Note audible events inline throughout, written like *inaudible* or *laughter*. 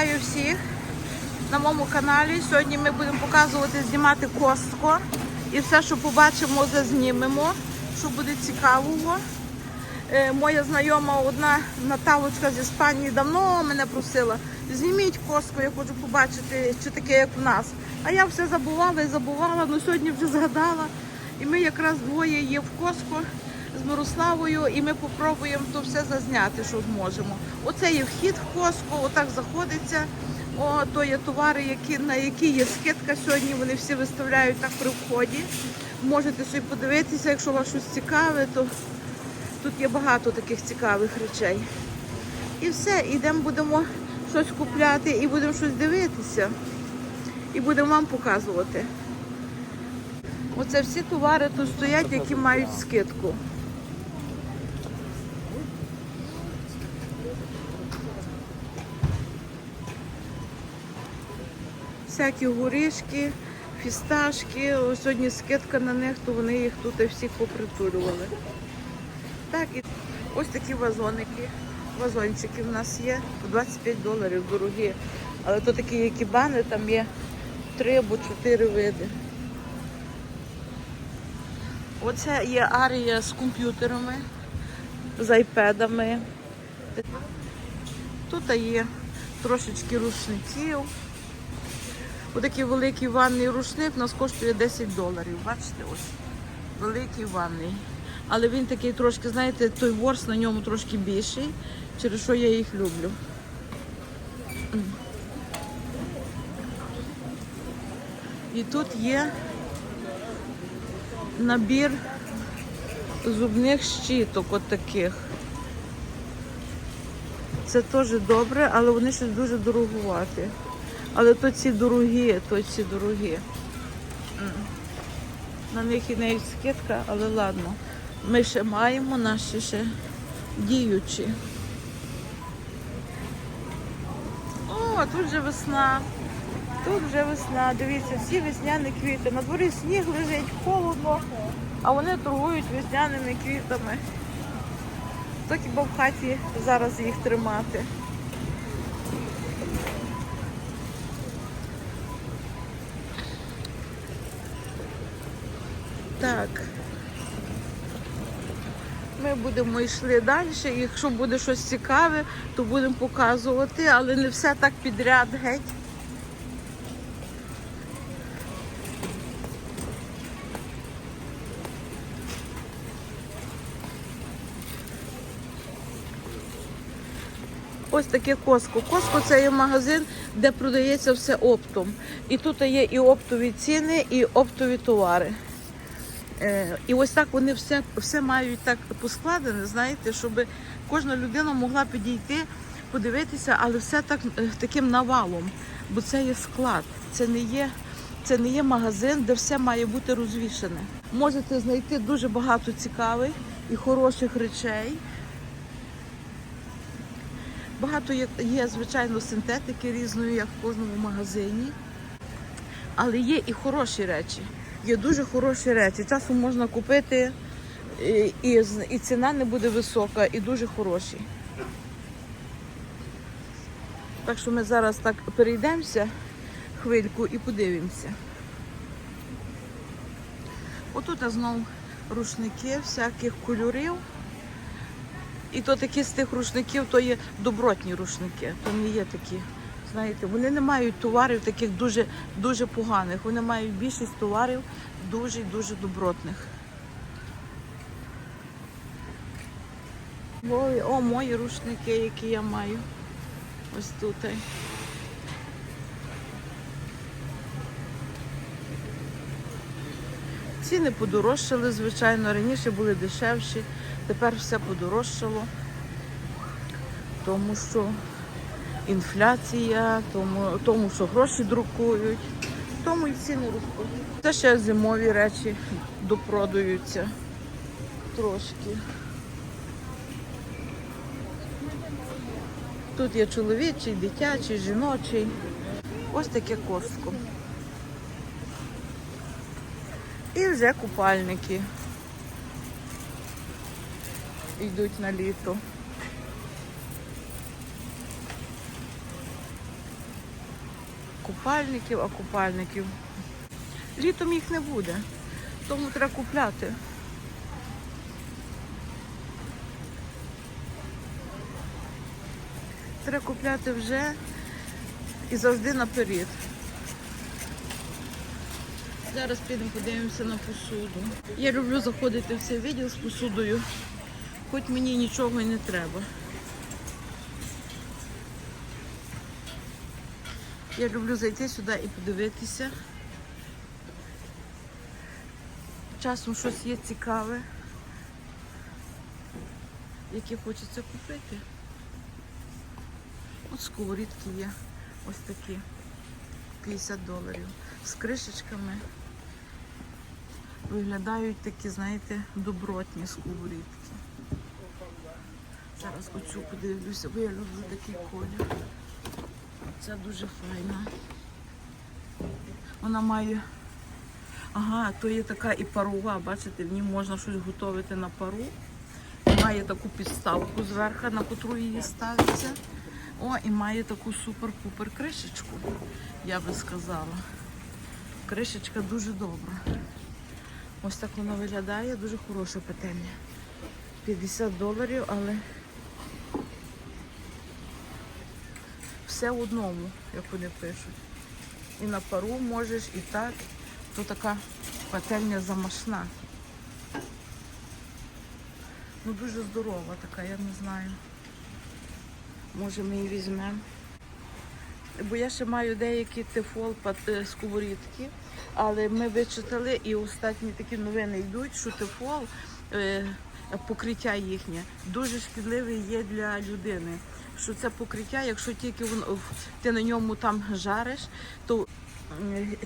Вітаю всіх на моєму каналі. Сьогодні ми будемо показувати, знімати костко. І все, що побачимо, зазнімемо, що буде цікавого. Е, моя знайома одна Наталочка з Іспанії давно мене просила. Зніміть костку, я хочу побачити, чи таке, як у нас. А я все забувала і забувала, але сьогодні вже згадала. І ми якраз двоє є в Коско з Мирославою, і ми попробуємо то все зазняти, що зможемо. Оце є вхід в Коско, отак заходиться. О, то є товари, які, на які є скидка сьогодні. Вони всі виставляють так при вході. Можете собі подивитися, якщо вас щось цікаве, то тут є багато таких цікавих речей. І все, ідемо, будемо щось купляти і будемо щось дивитися. І будемо вам показувати. Оце всі товари тут стоять, які мають скидку. Всякі горішки, фісташки. Сьогодні скидка на них, то вони їх тут всіх попритулювали. Так, і ось такі вазоники. Вазончики в нас є по 25 доларів дорогі. Але то такі які бани, там є три або чотири види. Оце є арія з комп'ютерами, з айпедами. Тут є трошечки рушників. Отакий великий ванний рушник у нас коштує 10 доларів. Бачите, ось. Великий ванний. Але він такий трошки, знаєте, той ворс на ньому трошки більший, через що я їх люблю. І тут є набір зубних щіток от таких. Це теж добре, але вони щось дуже дорогувати. Але то ці дорогі, то ці дорогі. На них і не скидка, але ладно. Ми ще маємо наші ще діючі. О, тут вже весна. Тут вже весна. Дивіться, всі весняні квіти. На дворі сніг лежить, холодно, а вони торгують весняними квітами. То хіба в хаті зараз їх тримати. Ми будемо йшли далі. і Якщо буде щось цікаве, то будемо показувати, але не все так підряд геть. Ось таке Коско. Коско це є магазин, де продається все оптом. І тут є і оптові ціни, і оптові товари. Е, І ось так вони все, все мають так поскладене, знаєте, щоб кожна людина могла підійти, подивитися, але все так е, таким навалом. Бо це є склад, це не є, це не є магазин, де все має бути розвішене. Можете знайти дуже багато цікавих і хороших речей. Багато є, є, звичайно, синтетики різної, як в кожному магазині. Але є і хороші речі. Є дуже хороші речі. Часом можна купити, і, і, і ціна не буде висока, і дуже хороші. Так що ми зараз так перейдемося хвильку і подивимося. Отут знову рушники всяких кольорів. І то такі з тих рушників, то є добротні рушники, то не є такі. Знаєте, вони не мають товарів таких дуже дуже поганих. Вони мають більшість товарів дуже дуже добротних. Ой, о, мої рушники, які я маю. Ось тут. Ціни подорожчали, звичайно, раніше були дешевші, тепер все подорожчало, тому що інфляція, тому, тому що гроші друкують, тому і ціни ростуть. Це ще зимові речі допродаються трошки. Тут є чоловічий, дитячий, жіночий. Ось таке костко. І вже купальники йдуть на літо. Купальників, а купальників. Літом їх не буде, тому треба купляти. Треба купляти вже і завжди наперед. Зараз підемо подивимося на посуду. Я люблю заходити в цей відділ з посудою, хоч мені нічого і не треба. Я люблю зайти сюди і подивитися. Часом щось є цікаве, яке хочеться купити. От сковорідки є ось такі. 50 доларів. З кришечками. Виглядають такі, знаєте, добротні сковорідки. Зараз оцю подивлюся, бо я люблю такий колір. Це дуже файна. Вона має. Ага, то є така і парова, бачите, в ній можна щось готувати на пару. Має таку підставку зверху, на котру її ставиться. О, і має таку супер-пупер кришечку, я би сказала. Кришечка дуже добра. Ось так воно виглядає, дуже хороше пательня. 50 доларів, але все в одному, як вони пишуть. І на пару можеш, і так. То така пательня замашна. Ну дуже здорова така, я не знаю. Може ми її візьмемо. Бо я ще маю деякі тефол е, сковорідки, але ми вичитали і останні такі новини йдуть, що тефол, е, покриття їхнє, дуже шкідливе є для людини. Що це покриття, якщо тільки ти на ньому там жариш, то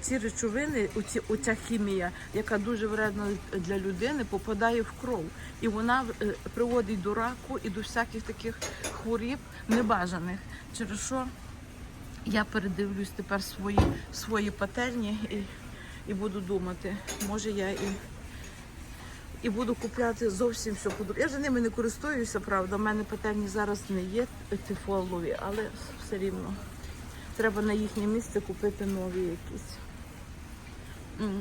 ці речовини, оці, оця хімія, яка дуже вредна для людини, попадає в кров. І вона е, приводить до раку і до всяких таких хворіб небажаних. Через що я передивлюсь тепер свої, свої пательні і, і буду думати, може я і, і буду купляти зовсім все Я вже ними не користуюся, правда. У мене пательні зараз не є тефолові, але все рівно. Треба на їхнє місце купити нові якісь.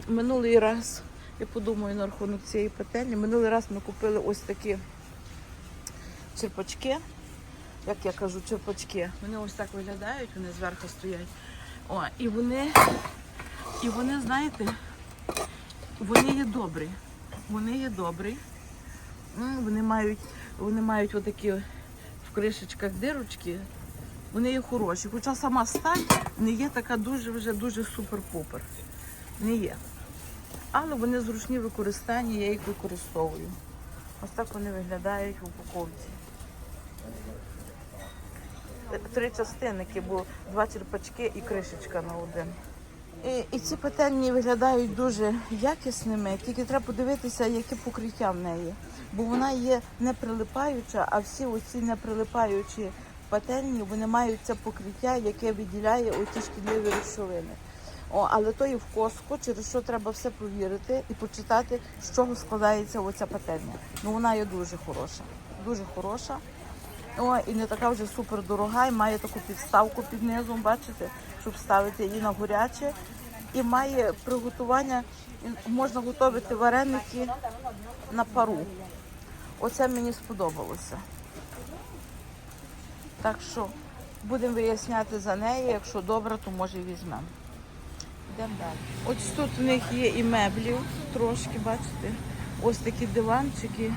Минулий раз, я подумаю на рахунок цієї пательні, минулий раз ми купили ось такі черпачки. Як я кажу, черпачки. Вони ось так виглядають, вони зверху стоять. О, і вони, і вони, знаєте, вони є добрі. Вони є добрі. Вони мають, вони мають отакі в кришечках дирочки. Вони є хороші. Хоча сама сталь не є така дуже вже дуже супер-пупер. Не є. Але вони зручні в використанні, я їх використовую. Ось так вони виглядають в упаковці. Три частинки, бо два черпачки і кришечка на один. І, ці пательні виглядають дуже якісними, тільки треба подивитися, яке покриття в неї. Бо вона є не прилипаюча, а всі оці не прилипаючі пательні, вони мають це покриття, яке відділяє оті шкідливі речовини. О, але то і в коску, через що треба все провірити і почитати, з чого складається оця пательня. Ну вона є дуже хороша. Дуже хороша. О, і не така вже супер дорога, і має таку підставку під низом, бачите, щоб ставити її на гаряче. І має приготування, можна готувати вареники на пару. Оце мені сподобалося. Так що будемо виясняти за неї, якщо добре, то може і візьмемо. Йдемо далі. Ось тут в них є і меблів трошки, бачите? Ось такі диванчики.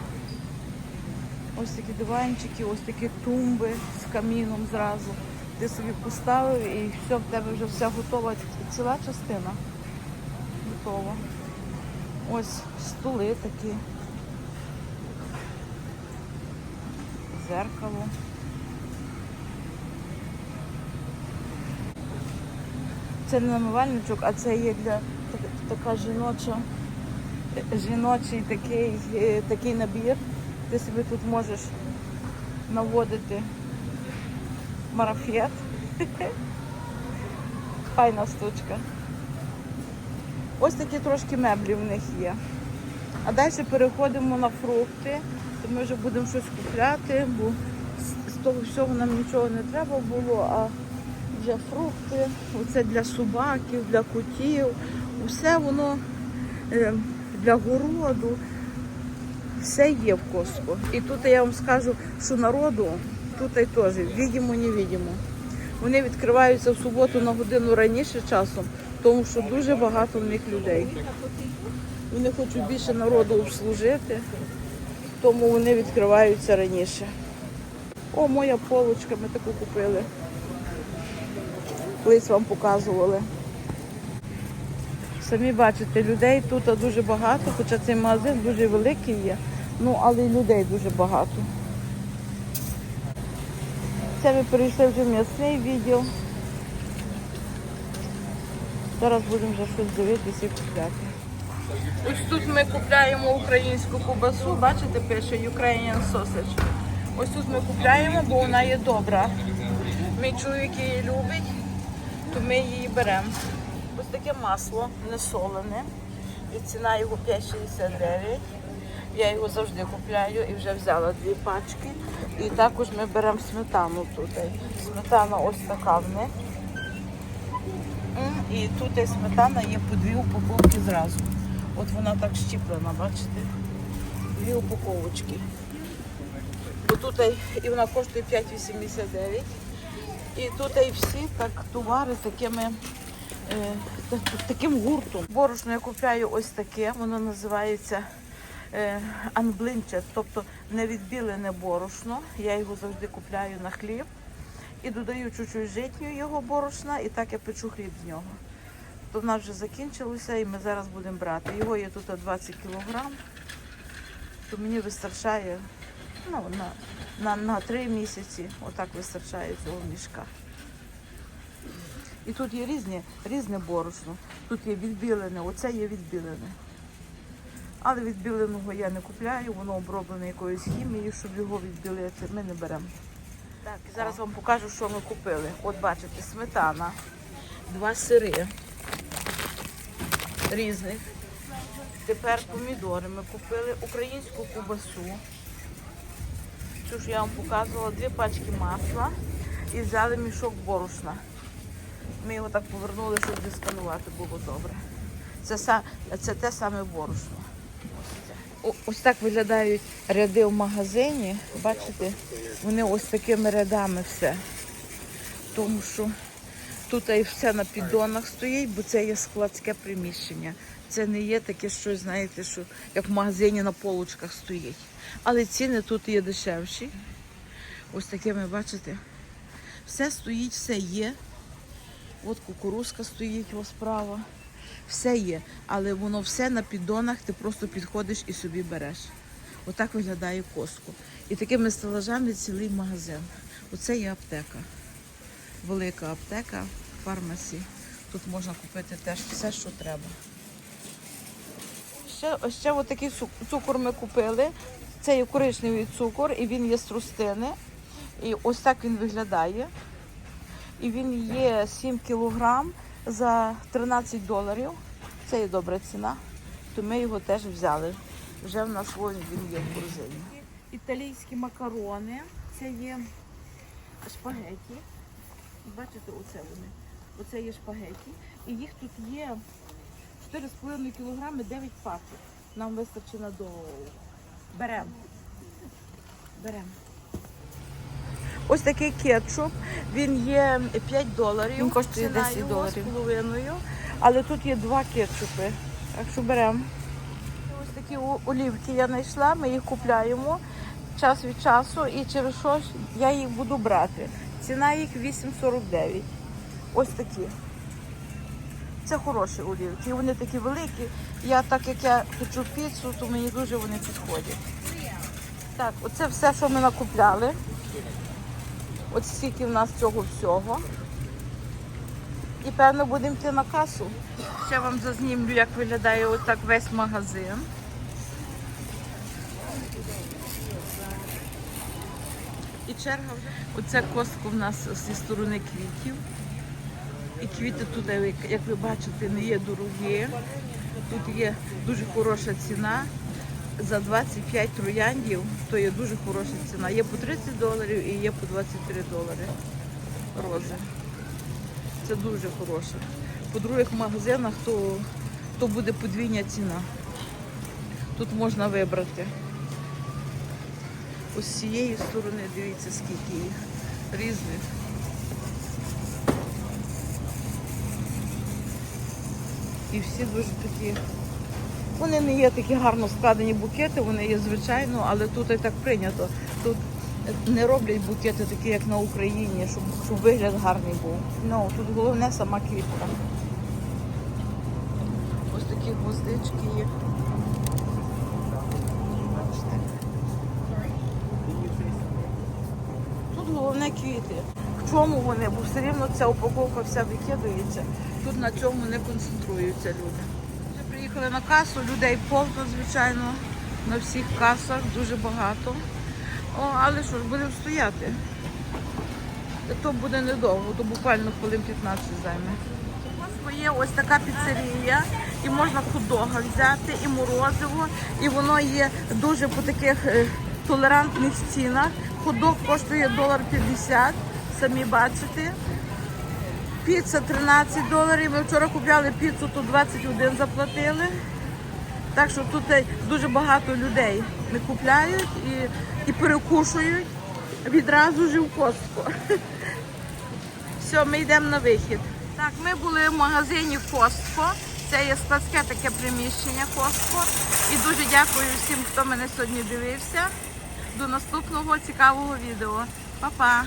Ось такі диванчики, ось такі тумби з каміном зразу. Ти собі поставив і все, в тебе вже все готова. Ціла частина готова. Ось стули такі. Зеркало. Це не намивальничок, а це є для така жіноча, жіночий такий, е, такий набір. Ти собі тут можеш наводити марафет. Файна штучка. Ось такі трошки меблі в них є. А далі переходимо на фрукти, то ми вже будемо щось купляти, бо з- того всього нам нічого не треба було, а вже фрукти, оце для собаків, для котів. Усе воно е, для городу. Все є в Коско. І тут я вам скажу, що народу тут теж відімо, невідімо. Вони відкриваються в суботу на годину раніше часом, тому що дуже багато в них людей. Вони хочуть більше народу обслужити, тому вони відкриваються раніше. О, моя полочка, ми таку купили. Колись вам показували. Самі бачите, людей тут дуже багато, хоча цей магазин дуже великий є, ну але людей дуже багато. Це ми перейшли вже в м'ясний відділ. Зараз будемо вже щось дивитися і купляти. Ось тут ми купляємо українську ковбасу, бачите, пише Ukrainian sausage. Ось тут ми купляємо, бо вона є добра. Мій чоловік її любить, то ми її беремо. Ось таке масло не солене. І ціна його 5,69. Я його завжди купляю і вже взяла дві пачки. І також ми беремо сметану тут. Сметана ось така в них. І тут сметана є по дві упаковки зразу. От вона так щіплена, бачите? Дві упаковочки. Тут і вона коштує 5,89. І тут і всі так товари такими, е, та- таким гуртом. Борошно я купляю ось таке, воно називається е, unbleached, тобто невідбілене борошно. Я його завжди купляю на хліб і додаю чуть-чуть житню його борошна, і так я печу хліб з нього. То в нас вже закінчилося і ми зараз будемо брати. Його є тут 20 кг, то мені вистачає ну, на, на, на 3 місяці. Отак вистачає цього мішка. І тут є різні, різне борошно. Тут є відбілене, оце є відбілене. Але відбіленого я не купляю, воно оброблене якоюсь хімією, щоб його відбілити, ми не беремо. Так, і зараз вам покажу, що ми купили. От бачите, сметана, два сири різних. Тепер помідори ми купили, українську кубасу. Цю ж я вам показувала, дві пачки масла і взяли мішок борошна. Ми його так повернули, щоб дисканувати було добре. Це, це те саме борошно. Ось, так виглядають ряди в магазині. Бачите, вони ось такими рядами все. Тому що тут і все на піддонах стоїть, бо це є складське приміщення. Це не є таке щось, знаєте, що як в магазині на полочках стоїть. Але ціни тут є дешевші. Ось такими, бачите, все стоїть, все є. От кукурузка стоїть ось справа. Все є, але воно все на піддонах, ти просто підходиш і собі береш. Отак виглядає коско. І такими стелажами цілий магазин. Оце є аптека. Велика аптека, фармасі. Тут можна купити теж все, що треба. Ще, ще от такий цукор ми купили. Це є коричневий цукор, і він є з трустини. І ось так він виглядає. І він є 7 кілограм за 13 доларів. Це є добра ціна. То ми його теж взяли. Вже в нас ось він є в корзині. Італійські макарони. Це є шпагеті. Бачите, оце вони. Оце є шпагеті. І їх тут є 4,5 кілограми, 9 пачок. Нам вистачить на до. Беремо. Беремо. Ось такий кетчуп. Він є 5 доларів. Він коштує 10 доларів. з половиною. Але тут є два кетчупи. Так що беремо. Ось такі олівки я знайшла, ми їх купляємо час від часу і через що я їх буду брати. Ціна їх 8,49. Ось такі. Це хороші олівки. Вони такі великі. Я так як я хочу піцу, то мені дуже вони підходять. Так, оце все, що ми накупляли. От стільки в нас цього всього. І певно будемо йти на касу. Ще вам зазнімлю, як виглядає отак весь магазин. І черга вже. Оце костко в нас зі сторони квітів. І квіти тут, як ви бачите, не є дорогі. Тут є дуже хороша ціна. За 25 трояндів то є дуже хороша ціна. Є по 30 доларів і є по 23 долари рози. Це дуже хороше. По других магазинах то, то буде подвійня ціна. Тут можна вибрати. Ось з цієї сторони дивіться, скільки їх різних. І всі дуже такі. Вони не є такі гарно складені букети, вони є звичайно, але тут і так прийнято. Тут не роблять букети такі, як на Україні, щоб, щоб вигляд гарний був. Ну, тут головне сама квітка. Ось такі гвоздички є. Тут головне квіти. В чому вони? Бо все рівно ця упаковка вся викидається. Тут на цьому не концентруються люди. Приїхали на касу, людей повно, звичайно, на всіх касах, дуже багато. О, але що ж, будемо стояти. То буде недовго, то буквально хвилин 15 займе. Ось є ось така піцерія, і можна худога взяти, і морозиво, і воно є дуже по таких е, толерантних цінах. Ходок коштує долар 50, самі бачите. Піца 13 доларів. Ми вчора купляли піцу, то 21 заплатили. Так що тут е, дуже багато людей не купляють і, і перекушують відразу ж в Костко. *laughs* Все, ми йдемо на вихід. Так, ми були в магазині Костко. Це є складське таке приміщення Костко. І дуже дякую всім, хто мене сьогодні дивився. До наступного цікавого відео. Па-па!